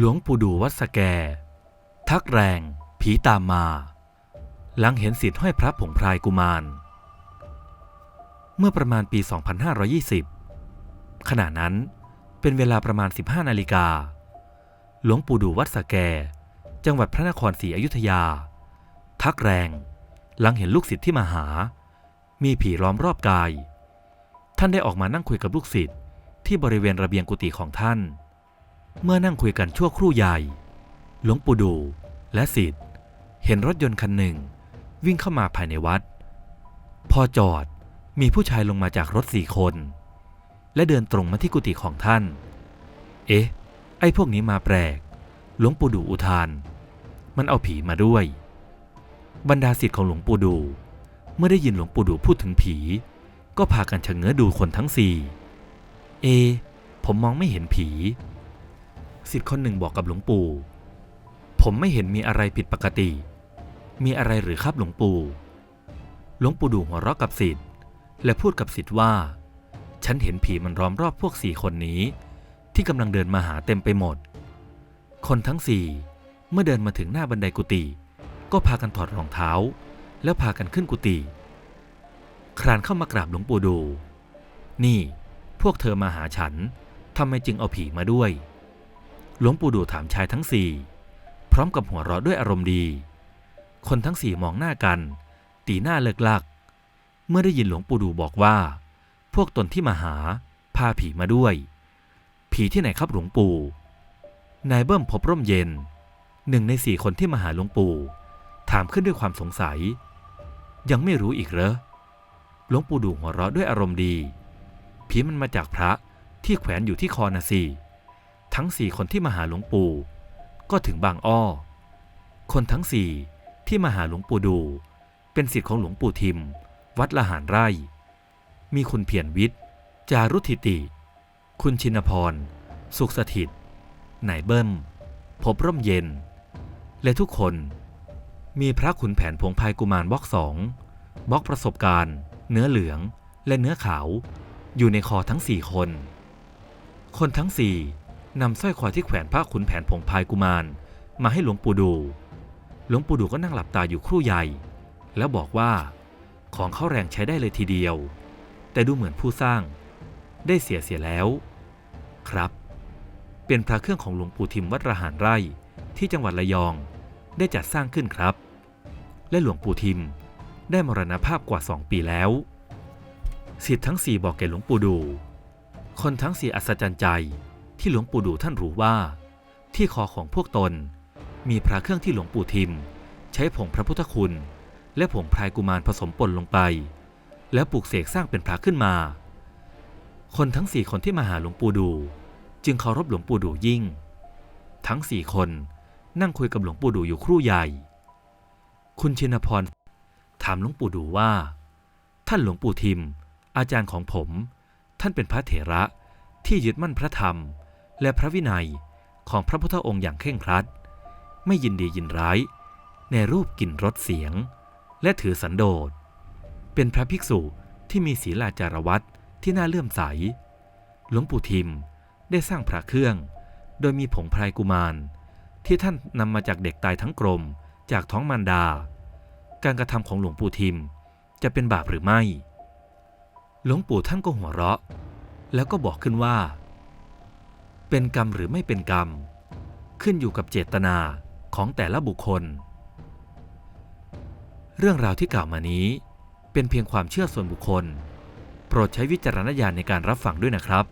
หลวงปู่ดูวัดสแก ทักแรง ผีตามมา หลังเห็นสิทธิ์ห้อยพระผงพรายกุมาร เมื่อประมาณปี 2520 ขณะนั้นเป็นเวลาประมาณ 15 นาฬิกา หลวงปู่ดูวัดสแก จังหวัดพระนครศรีอยุธยา ทักแรง หลังเห็นลูกศิษย์ที่มาหา มีผีล้อมรอบกาย ท่านได้ออกมานั่งคุยกับลูกศิษย์ที่บริเวณระเบียงกุฏิของท่าน เมื่อนั่งคุยกันชั่วครู่ใหญ่ หลวงปู่ดูและศิษย์เห็นรถยนต์คันหนึ่ง วิ่งเข้ามาภายในวัด พอจอดมีผู้ชายลงมาจากรถสี่คน และเดินตรงมาที่กุฏิของท่าน เอ๊ะ ไอ้พวกนี้มาแปลก หลวงปู่ดูอุทาน มันเอาผีมาด้วย บรรดาศิษย์ของหลวงปู่ดู เมื่อได้ยินหลวงปู่ดูพูดถึงผี ก็พากันชะเง้อดูคนทั้งสี่ เอ ผมมองไม่เห็นผี ศิษย์คนหนึ่งบอกกับหลวงปู่ ผมไม่เห็นมีอะไรผิดปกติ มีอะไรหรือครับหลวงปู่ หลวงปู่ดูหัวเราะกับศิษย์และพูดกับศิษย์ว่า ฉันเห็นผีมันล้อมรอบพวกสี่คนนี้ ที่กำลังเดินมาหาเต็มไปหมด คนทั้งสี่เมื่อเดินมาถึงหน้าบันไดกุฏิก็พากันถอดรองเท้า แล้วพากันขึ้นกุฏิครานเข้ามากราบหลวงปู่ดู นี่ พวกเธอมาหาฉันทำไมจึงเอาผีมาด้วย หลวงปู่ดูถามชายทั้งสี่พร้อมกับหัวเราะด้วยอารมณ์ดี คนทั้งสี่มองหน้ากัน ตีหน้าเลิกลัก เมื่อได้ยินหลวงปู่ดูบอกว่า พวกตนที่มาหา พาผีมาด้วย ผีที่ไหนครับหลวงปู่ นายเบิ้มพบร่มเย็น หนึ่งในสี่คนที่มาหาหลวงปู่ ถามขึ้นด้วยความสงสัย ยังไม่รู้อีกเหรอหลวงปู่ดูหัวเราะด้วยอารมณ์ดี ผีมันมาจากพระที่แขวนอยู่ที่คอนะสิ ทั้งสี่คนที่มาหาหลวงปู่ ก็ถึงบางอ้อ คนทั้งสี่ที่มาหาหลวงปู่ดู เป็นศิษย์ของหลวงปู่ทิม วัดละหารไร่ มีคุณเพียรวิทย์ จารุทิติ คุณชินพร สุขสถิตนายเบิ้มพบร่มเย็น และทุกคน มีพระขุนแผนผงพายกุมารบล็อกสองบล็อกประสบการณ์ เนื้อเหลืองและเนื้อขาว อยู่ในคอทั้งสี่คน คนทั้งสี่ นำสร้อยคอที่แขวนพระขุนแผนผงพายกุมาร มาให้หลวงปู่ดู หลวงปู่ดูก็นั่งหลับตาอยู่ครู่ใหญ่ แล้วบอกว่า ของเข้าแรงใช้ได้เลยทีเดียว แต่ดูเหมือนผู้สร้าง ได้เสียเสียแล้ว ครับ เป็นพระเครื่องของหลวงปู่ทิมวัดระหารไร่ที่จังหวัดระยองได้จัดสร้างขึ้นครับ และหลวงปู่ทิมได้มรณภาพกว่าสองปีแล้วศิษย์ทั้งสี่บอกแก่หลวงปู่ดู คนทั้งสี่อัศจรรย์ใจ ที่หลวงปู่ดูท่านรู้ว่า ที่คอของพวกตน มีพระเครื่องที่หลวงปู่ทิม ใช้ผงพระพุทธคุณ และผงพรายกุมารผสมปนลงไป แล้วปลูกเสกสร้างเป็นพระขึ้นมา คนทั้งสี่คนที่มาหาหลวงปู่ดู จึงเคารพหลวงปู่ดูยิ่ง ทั้งสี่คนนั่งคุยกับหลวงปู่ดูอยู่ครู่ใหญ่ คุณชินพรถามหลวงปู่ดูว่า ท่านหลวงปู่ทิม อาจารย์ของผม ท่านเป็นพระเถระที่ยึดมั่นพระธรรม และพระวินัยของพระพุทธองค์อย่างเคร่งครัด ไม่ยินดียินร้าย ในรูปกลิ่นรสเสียง และถือสันโดษ เป็นพระภิกษุที่มีศีลาจารวัตที่น่าเลื่อมใส หลวงปู่ทิมได้สร้างพระเครื่อง โดยมีผงพรายกุมาร ที่ท่านนำมาจากเด็กตายทั้งกลมจากท้องมารดา การกระทำของหลวงปู่ทิมจะเป็นบาปหรือไม่ หลวงปู่ท่านก็หัวเราะ แล้วก็บอกขึ้นว่า เป็นกรรมหรือไม่เป็นกรรม ขึ้นอยู่กับเจตนาของแต่ละบุคคล เรื่องราวที่กล่าวมานี้เป็นเพียงความเชื่อส่วนบุคคล โปรดใช้วิจารณญาณในการรับฟังด้วยนะครับ